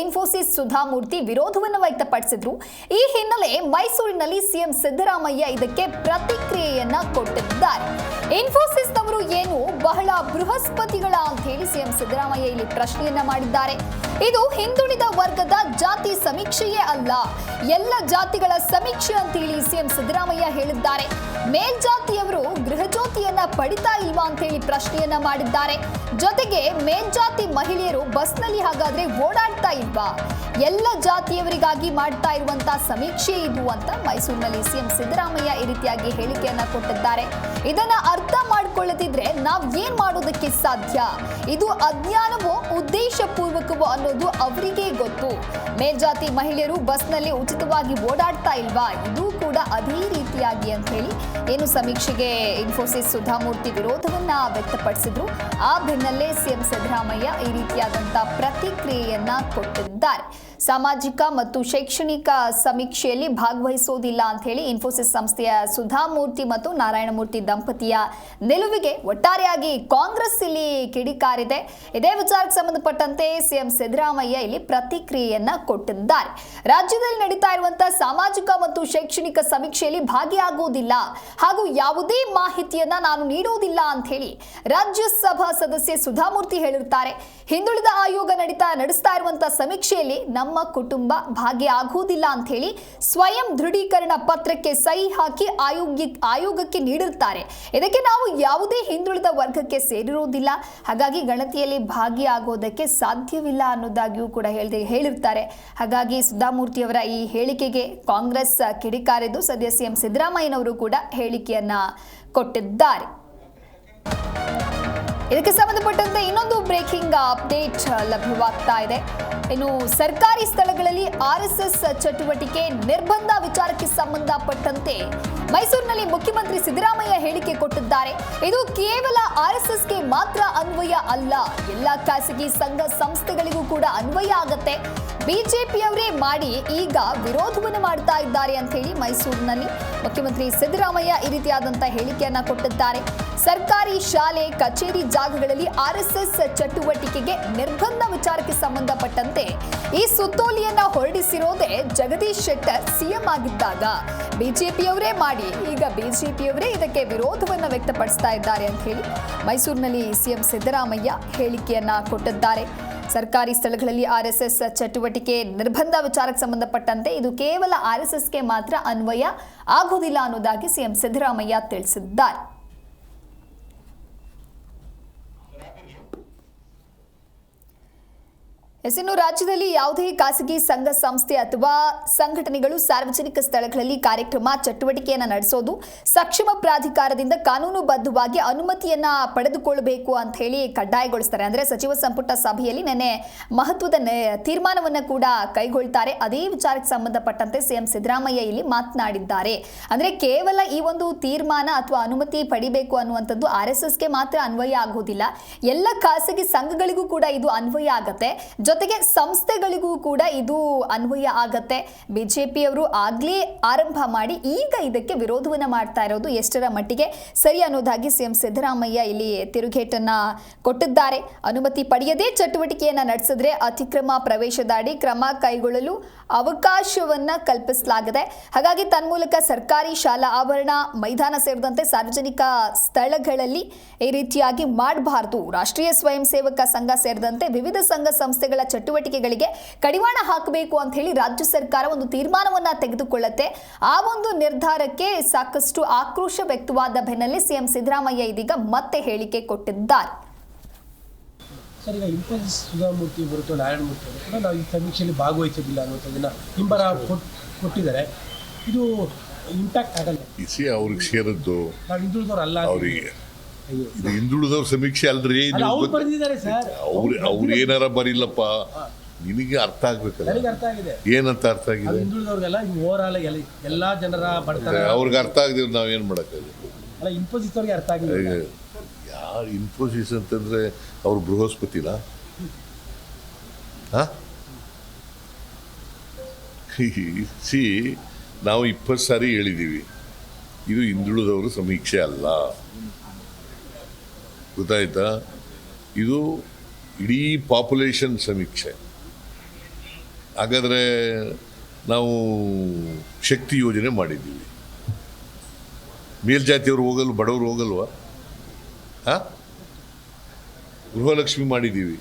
ಇನ್ಫೋಸಿಸ್ ಸುಧಾಮೂರ್ತಿ ವಿರೋಧವನ್ನು ವ್ಯಕ್ತಪಡಿಸಿದ್ರು. ಈ ಹಿನ್ನೆಲೆ ಮೈಸೂರಿನಲ್ಲಿ ಸಿಎಂ ಸಿದ್ದರಾಮಯ್ಯ ಇದಕ್ಕೆ ಪ್ರತಿಕ್ರಿಯೆಯನ್ನ ಕೊಟ್ಟಿದ್ದಾರೆ. ಇನ್ಫೋಸಿಸ್ ಇನ್ಫೋಸಿಸ್ನವರು ಏನು ಬಹಳ ಬೃಹಸ್ಪತಿಗಳ ಅಂತ ಹೇಳಿ ಸಿಎಂ ಸಿದ್ದರಾಮಯ್ಯ ಇಲ್ಲಿ ಪ್ರಶ್ನೆಯನ್ನ ಮಾಡಿದ್ದಾರೆ. ಇದು ಹಿಂದುಳಿದ ವರ್ಗದ ಜಾತಿ ಸಮೀಕ್ಷೆಯೇ ಅಲ್ಲ, ಎಲ್ಲ ಜಾತಿಗಳ ಸಮೀಕ್ಷೆ ಅಂತ ಹೇಳಿ ಸಿಎಂ ಸಿದ್ದರಾಮಯ್ಯ ಹೇಳಿದ್ದಾರೆ. ಮೇಲ್ಜಾತಿಯವರು ಗೃಹಜ್ಯೋತಿಯನ್ನ ಪಡಿತಾ ಇಲ್ವಾ ಅಂತ ಹೇಳಿ ಪ್ರಶ್ನೆಯನ್ನ ಮಾಡಿದ್ದಾರೆ. ಜೊತೆಗೆ ಮೇಲ್ಜಾತಿ ಮಹಿಳೆಯರು ಬಸ್ನಲ್ಲಿ ಹಾಗಾದ್ರೆ ಓಡಾಡ್ತಾ ಇಲ್ವಾ? ಎಲ್ಲ ಜಾತಿಯವರಿಗಾಗಿ ಮಾಡ್ತಾ ಇರುವಂತ ಸಮೀಕ್ಷೆ ಇದು ಅಂತ ಮೈಸೂರಿನಲ್ಲಿ ಸಿಎಂ ಸಿದ್ದರಾಮಯ್ಯ ಈ ರೀತಿಯಾಗಿ ಹೇಳಿಕೆಯನ್ನ ಕೊಟ್ಟಿದ್ದಾರೆ. ಇದನ್ನ ಅರ್ಥ ಮಾಡಿಕೊಳ್ಳದಿದ್ರೆ ನಾವ್ ಏನ್ ಮಾಡೋದಕ್ಕೆ ಸಾಧ್ಯ? ಇದು ಅಜ್ಞಾನವೋ ಉದ್ದೇಶ ಪೂರ್ವಕವೋ ಅನ್ನೋದು ಅವರಿಗೆ ಗೊತ್ತು. ಮೇಲ್ಜಾತಿ ಮಹಿಳೆಯರು ಬಸ್ನಲ್ಲಿ ಉಚಿತವಾಗಿ ಓಡಾಡ್ತಾ ಇಲ್ವಾ? ಇದು ಕೂಡ ಅದೇ ರೀತಿಯಾಗಿ ಅಂತ ಹೇಳಿ ಏನು ಸಮೀಕ್ಷೆಗೆ ಇನ್ಫೋಸಿಸ್ ಸುಧಾಮೂರ್ತಿ ವಿರೋಧವನ್ನ ವ್ಯಕ್ತಪಡಿಸಿದ್ರು. ಆ ಬೆನ್ನಲ್ಲೇ ಸಿಎಂ ಸಿದ್ದರಾಮಯ್ಯ ಈ ರೀತಿಯಾದಂತಹ ಪ್ರತಿಕ್ರಿಯೆಯನ್ನ ಕೊಟ್ಟಿದ್ದಾರೆ. ಸಾಮಾಜಿಕ ಮತ್ತು ಶೈಕ್ಷಣಿಕ ಸಮೀಕ್ಷೆಯಲ್ಲಿ ಭಾಗವಹಿಸೋದಿಲ್ಲ ಅಂತ ಹೇಳಿ ಇನ್ಫೋಸಿಸ್ ಸಂಸ್ಥೆಯ ಸುಧಾಮೂರ್ತಿ ಮತ್ತು ನಾರಾಯಣಮೂರ್ತಿ ದಂಪತಿಯ ನಿಲುವಿಗೆ ಒಟ್ಟಾರೆಯಾಗಿ ಕಾಂಗ್ರೆಸ್ ಇಲ್ಲಿ ಕಿಡಿಕಾರಿದೆ. ಇದೇ ವಿಚಾರಕ್ಕೆ ಸಂಬಂಧಪಟ್ಟಂತೆ ಸಿಎಂ ಸಿದ್ದರಾಮಯ್ಯ ಇಲ್ಲಿ ಪ್ರತಿಕ್ರಿಯೆಯನ್ನ ಕೊಟ್ಟಿದ್ದಾರೆ. ರಾಜ್ಯದಲ್ಲಿ ನಡೀತಾ ಇರುವಂತಹ ಸಾಮಾಜಿಕ ಮತ್ತು ಶೈಕ್ಷಣಿಕ ಸಮೀಕ್ಷೆಯಲ್ಲಿ ಭಾಗಿಯಾಗುವುದಿಲ್ಲ ಹಾಗೂ ಯಾವುದೇ ಮಾಹಿತಿಯನ್ನ ನಾನು ನೀಡುವುದಿಲ್ಲ ಅಂತ ಹೇಳಿ ರಾಜ್ಯಸಭಾ ಸದಸ್ಯೆ ಸುಧಾಮೂರ್ತಿ ಹೇಳಿರ್ತಾರೆ ಹಿಂದುಳಿದ ಆಯೋಗ ನಡೀತಾ ನಡೆಸ್ತಾ ಇರುವಂತಹ ಸಮೀಕ್ಷೆಯಲ್ಲಿ ನಮ್ಮ ಕುಟುಂಬ ಭಾಗಿಯಾಗುವುದಿಲ್ಲ ಅಂತ ಹೇಳಿ ಸ್ವಯಂ ದೃಢೀಕರಣ ಪತ್ರಕ್ಕೆ ಸಹಿ ಹಾಕಿ ಆಯೋಗ್ಯ ಆಯೋಗಕ್ಕೆ ನೀಡಿರ್ತಾರೆ ಇದಕ್ಕೆ ನಾವು ಯಾವುದೇ ಹಿಂದುಳಿದ ವರ್ಗಕ್ಕೆ ಸೇರಿರುವುದಿಲ್ಲ. ಹಾಗಾಗಿ ಗಣತಿಯಲ್ಲಿ ಭಾಗಿಯಾಗೋದಕ್ಕೆ ಸಾಧ್ಯವಿಲ್ಲ ಅನ್ನೋದಾಗಿಯೂ ಕೂಡ ಹೇಳಿ ಹೇಳಿರ್ತಾರೆ ಹಾಗಾಗಿ ಸುಧಾಮೂರ್ತಿಯವರ ಈ ಹೇಳಿಕೆಗೆ ಕಾಂಗ್ರೆಸ್ ಕಿಡಿಕಾರಿದ್ದು ಸದ್ಯ ಸಿಎಂ ಸಿದ್ದರಾಮಯ್ಯನವರು ಕೂಡ ಹೇಳಿಕೆಯನ್ನ ಕೊಟ್ಟಿದ್ದಾರೆ. ಇದಕ್ಕೆ ಸಂಬಂಧಪಟ್ಟಂತೆ ಇನ್ನೊಂದು ಬ್ರೇಕಿಂಗ್ ಅಪ್ಡೇಟ್ ಲಭ್ಯವಾಗ್ತಾ ಇದೆ. ಇನ್ನು ಸರ್ಕಾರಿ ಸ್ಥಳಗಳಲ್ಲಿ ಆರ್ಎಸ್ಎಸ್ ಚಟುವಟಿಕೆ ನಿರ್ಬಂಧ ವಿಚಾರಕ್ಕೆ ಸಂಬಂಧಪಟ್ಟಂತೆ ಮೈಸೂರಿನಲ್ಲಿ ಮುಖ್ಯಮಂತ್ರಿ ಸಿದ್ದರಾಮಯ್ಯ ಹೇಳಿಕೆ ಕೊಟ್ಟಿದ್ದಾರೆ. ಇದು ಕೇವಲ ಆರ್ಎಸ್ಎಸ್ಗೆ ಮಾತ್ರ ಅನ್ವಯ ಅಲ್ಲ. ಎಲ್ಲ ಖಾಸಗಿ ಸಂಘ ಸಂಸ್ಥೆಗಳಿಗೂ ಕೂಡ ಅನ್ವಯ ಆಗತ್ತೆ. ಬಿಜೆಪಿಯವರೇ ಮಾಡಿ ಈಗ ವಿರೋಧವನ್ನು ಮಾಡ್ತಾ ಇದ್ದಾರೆ ಅಂತ ಹೇಳಿ ಮೈಸೂರಿನಲ್ಲಿ ಮುಖ್ಯಮಂತ್ರಿ ಸಿದ್ದರಾಮಯ್ಯ ಈ ರೀತಿಯಾದಂತಹ ಹೇಳಿಕೆಯನ್ನ ಕೊಟ್ಟಿದ್ದಾರೆ. ಸರ್ಕಾರಿ ಶಾಲೆ, ಕಚೇರಿ ಜಾಗಗಳಲ್ಲಿ ಆರ್ಎಸ್ಎಸ್ ಚಟುವಟಿಕೆಗೆ ನಿರ್ಬಂಧ ವಿಚಾರಕ್ಕೆ ಸಂಬಂಧಪಟ್ಟಂತೆ ಈ ಸುತ್ತೋಲಿಯನ್ನ ಹೊರಡಿಸಿರೋದೇ ಜಗದೀಶ್ ಶೆಟ್ಟರ್ ಸಿಎಂ ಆಗಿದ್ದಾಗ. ಬಿಜೆಪಿಯವರೇ ಮಾಡಿ ಈಗ ಬಿಜೆಪಿಯವರೇ ಇದಕ್ಕೆ ವಿರೋಧವನ್ನ ವ್ಯಕ್ತಪಡಿಸ್ತಾ ಇದ್ದಾರೆ ಅಂತ ಹೇಳಿ ಮೈಸೂರಿನಲ್ಲಿ ಸಿಎಂ ಸಿದ್ದರಾಮಯ್ಯ ಹೇಳಿಕೆಯನ್ನ ಕೊಟ್ಟಿದ್ದಾರೆ. ಸರ್ಕಾರಿ ಸ್ಥಳಗಳಲ್ಲಿ ಆರ್ಎಸ್ಎಸ್ ಚಟುವಟಿಕೆ ನಿರ್ಬಂಧ ವಿಚಾರಕ್ಕೆ ಸಂಬಂಧಪಟ್ಟಂತೆ ಇದು ಕೇವಲ ಆರ್ಎಸ್ಎಸ್ಗೆ ಮಾತ್ರ ಅನ್ವಯ ಆಗುವುದಿಲ್ಲ ಅನ್ನೋದಾಗಿ ಸಿಎಂ ಸಿದ್ದರಾಮಯ್ಯ ತಿಳಿಸಿದ್ದಾರೆ. ಎಸ್ ಇನ್ನು ರಾಜ್ಯದಲ್ಲಿ ಯಾವುದೇ ಖಾಸಗಿ ಸಂಘ, ಸಂಸ್ಥೆ ಅಥವಾ ಸಂಘಟನೆಗಳು ಸಾರ್ವಜನಿಕ ಸ್ಥಳಗಳಲ್ಲಿ ಕಾರ್ಯಕ್ರಮ, ಚಟುವಟಿಕೆಯನ್ನು ನಡೆಸೋದು ಸಕ್ಷಮ ಪ್ರಾಧಿಕಾರದಿಂದ ಕಾನೂನುಬದ್ಧವಾಗಿ ಅನುಮತಿಯನ್ನ ಪಡೆದುಕೊಳ್ಳಬೇಕು ಅಂತ ಹೇಳಿ ಕಡ್ಡಾಯಗೊಳಿಸ್ತಾರೆ. ಅಂದ್ರೆ ಸಚಿವ ಸಂಪುಟ ಸಭೆಯಲ್ಲಿ ನಿನ್ನೆ ಮಹತ್ವದ ತೀರ್ಮಾನವನ್ನ ಕೂಡ ಕೈಗೊಳ್ತಾರೆ. ಅದೇ ವಿಚಾರಕ್ಕೆ ಸಂಬಂಧಪಟ್ಟಂತೆ ಸಿಎಂ ಸಿದ್ದರಾಮಯ್ಯ ಇಲ್ಲಿ ಮಾತನಾಡಿದ್ದಾರೆ. ಅಂದ್ರೆ ಕೇವಲ ಈ ಒಂದು ತೀರ್ಮಾನ ಅಥವಾ ಅನುಮತಿ ಪಡಿಬೇಕು ಅನ್ನುವಂಥದ್ದು ಆರ್ ಎಸ್ ಎಸ್ಗೆ ಮಾತ್ರ ಅನ್ವಯ ಆಗೋದಿಲ್ಲ. ಎಲ್ಲ ಖಾಸಗಿ ಸಂಘಗಳಿಗೂ ಕೂಡ ಇದು ಅನ್ವಯ ಆಗತ್ತೆ. ಜೊತೆಗೆ ಸಂಸ್ಥೆಗಳಿಗೂ ಕೂಡ ಇದು ಅನ್ವಯ ಆಗತ್ತೆ. ಬಿಜೆಪಿಯವರು ಆಗ್ಲೇ ಆರಂಭ ಮಾಡಿ ಈಗ ಇದಕ್ಕೆ ವಿರೋಧವನ್ನ ಮಾಡ್ತಾ ಇರೋದು ಎಷ್ಟರ ಮಟ್ಟಿಗೆ? ಸರಿ ಅನ್ನೋದಾಗಿ ಸಿಎಂ ಸಿದ್ದರಾಮಯ್ಯ ಇಲ್ಲಿ ತಿರುಗೇಟನ್ನ ಕೊಟ್ಟಿದ್ದಾರೆ. ಅನುಮತಿ ಪಡೆಯದೇ ಚಟುವಟಿಕೆಯನ್ನ ನಡೆಸಿದ್ರೆ ಅತಿಕ್ರಮ ಪ್ರವೇಶದಾಡಿ ಕ್ರಮ ಕೈಗೊಳ್ಳಲು ಅವಕಾಶವನ್ನ ಕಲ್ಪಿಸಲಾಗಿದೆ, ಹಾಗಾಗಿ ತನ್ಮೂಲಕ ಸರ್ಕಾರಿ ಶಾಲಾ ಆವರಣ, ಮೈದಾನ ಸೇರಿದಂತೆ ಸಾರ್ವಜನಿಕ ಸ್ಥಳಗಳಲ್ಲಿ ಈ ರೀತಿಯಾಗಿ ಮಾಡಬಾರದು. ರಾಷ್ಟ್ರೀಯ ಸ್ವಯಂ ಸೇವಕ ಸಂಘ ಸೇರಿದಂತೆ ವಿವಿಧ ಸಂಘ ಸಂಸ್ಥೆಗಳ ಚಟುವಟಿಕೆಗಳಿಗೆ ಕಡಿವಾಣ ಹಾಕಬೇಕು ಅಂತ ಹೇಳಿ ರಾಜ್ಯ ಸರ್ಕಾರ ಒಂದು ತೀರ್ಮಾನವನ್ನ ತೆಗೆದುಕೊಳ್ಳುತ್ತೆ. ಆ ಒಂದು ನಿರ್ಧಾರಕ್ಕೆ ಸಾಕಷ್ಟು ಆಕ್ರೋಶ ವ್ಯಕ್ತವಾದ ಬೆನ್ನಲ್ಲೇ ಸಿಎಂ ಸಿದ್ದರಾಮಯ್ಯ ಇದೀಗ ಮತ್ತೆ ಹೇಳಿಕೆ ಕೊಟ್ಟಿದ್ದಾರೆ. ಸರ್ ಈಗ ಇನ್ಫೋಸಿಸ್ ಸುಧಾಮೂರ್ತಿ ಬರುತ್ತೋ ನಾರಾಯಣಮೂರ್ತಿ ಅವರು ಕೂಡ ನಾವು ಈ ಸಮೀಕ್ಷೆಯಲ್ಲಿ ಭಾಗವಹಿಸೋದಿಲ್ಲ ಅನ್ನೋದನ್ನ ಹಿಂಬರ ಕೊಟ್ ಕೊಟ್ಟಿದ್ದಾರೆ. ಇದು ಇಂಪ್ಯಾಕ್ಟ್ ಆಗಲ್ಲ. ಇಸಿ ಅವ್ರಿಗೆ ಸೇರಿದ್ದು ನಾವು ಹಿಂದುಳಿದವ್ರು ಅಲ್ಲ ಅವ್ರಿಗೆ. ಇದು ಹಿಂದುಳಿದವ್ರ ಸಮೀಕ್ಷೆ ಅಲ್ರಿ? ಅವ್ರ ಅವ್ರು ಏನಾರ ಬರಿಲ್ಲಪ್ಪ ನಿನಗೆ ಅರ್ಥ ಆಗ್ಬೇಕಲ್ಲ. ಆಗಿದೆ. ಏನಂತ ಅರ್ಥ ಆಗಿದೆ? ಎಲ್ಲಾ ಜನರ ಅವ್ರಿಗೆ ಅರ್ಥ ಆಗದೆ ನಾವ್ ಏನ್ ಇನ್ಫೋಸಿಸ್ ಅರ್ಥ ಈಗ ಯಾರು ಇನ್ಫೋಸಿಸ್ ಅಂತಂದ್ರೆ ಅವ್ರು ಬೃಹಸ್ಪತಿನ? ಸಿ ನಾವು ಇಪ್ಪತ್ತು ಸಾರಿ ಹೇಳಿದ್ದೀವಿ ಇದು ಹಿಂದುಳಿದವರು ಸಮೀಕ್ಷೆ ಅಲ್ಲ. ಗೊತ್ತಾಯ್ತಾ? ಇದು ಇಡೀ ಪಾಪ್ಯುಲೇಷನ್ ಸಮೀಕ್ಷೆ. ಹಾಗಾದರೆ ನಾವು ಶಕ್ತಿ ಯೋಜನೆ ಮಾಡಿದ್ದೀವಿ. ಮೇಲ್ಜಾತಿಯವರು ಹೋಗಲು ಬಡವರು ಹೋಗಲ್ವಾ? ಹಾಂ? ಗೃಹಲಕ್ಷ್ಮಿ ಮಾಡಿದ್ದೀವಿ.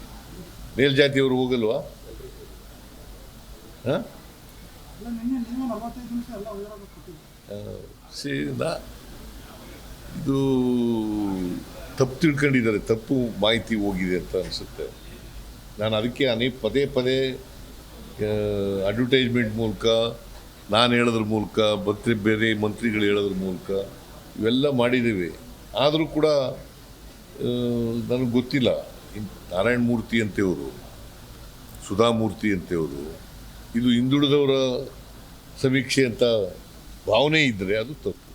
ಮೇಲ್ಜಾತಿಯವರು ಹೋಗಲ್ವಾ? ಹಾಂ, ಸೀದಾ ಇದು ತಪ್ಪು ತಿಳ್ಕೊಂಡಿದ್ದಾರೆ, ತಪ್ಪು ಮಾಹಿತಿ ಹೋಗಿದೆ ಅಂತ ಅನಿಸುತ್ತೆ. ನಾನು ಅದಕ್ಕೆ ಅನೇಕ ಪದೇ ಪದೇ ಅಡ್ವರ್ಟೈಸ್ಮೆಂಟ್ ಮೂಲಕ, ನಾನು ಹೇಳೋದ್ರ ಮೂಲಕ, ಮತ್ತೆ ಬೇರೆ ಮಂತ್ರಿಗಳು ಹೇಳೋದ್ರ ಮೂಲಕ ಇವೆಲ್ಲ ಮಾಡಿದ್ದೀವಿ. ಆದರೂ ಕೂಡ ನನಗೆ ಗೊತ್ತಿಲ್ಲ. ನಾರಾಯಣ ಮೂರ್ತಿ ಅಂತೆಯವರು ಸುಧಾಮೂರ್ತಿ ಅಂತೆಯವರು, ಇದು ಹಿಂದುಳಿದವರ ಸಮೀಕ್ಷೆ ಅಂತ ಭಾವನೆ ಇದ್ದರೆ ಅದು ತಪ್ಪು.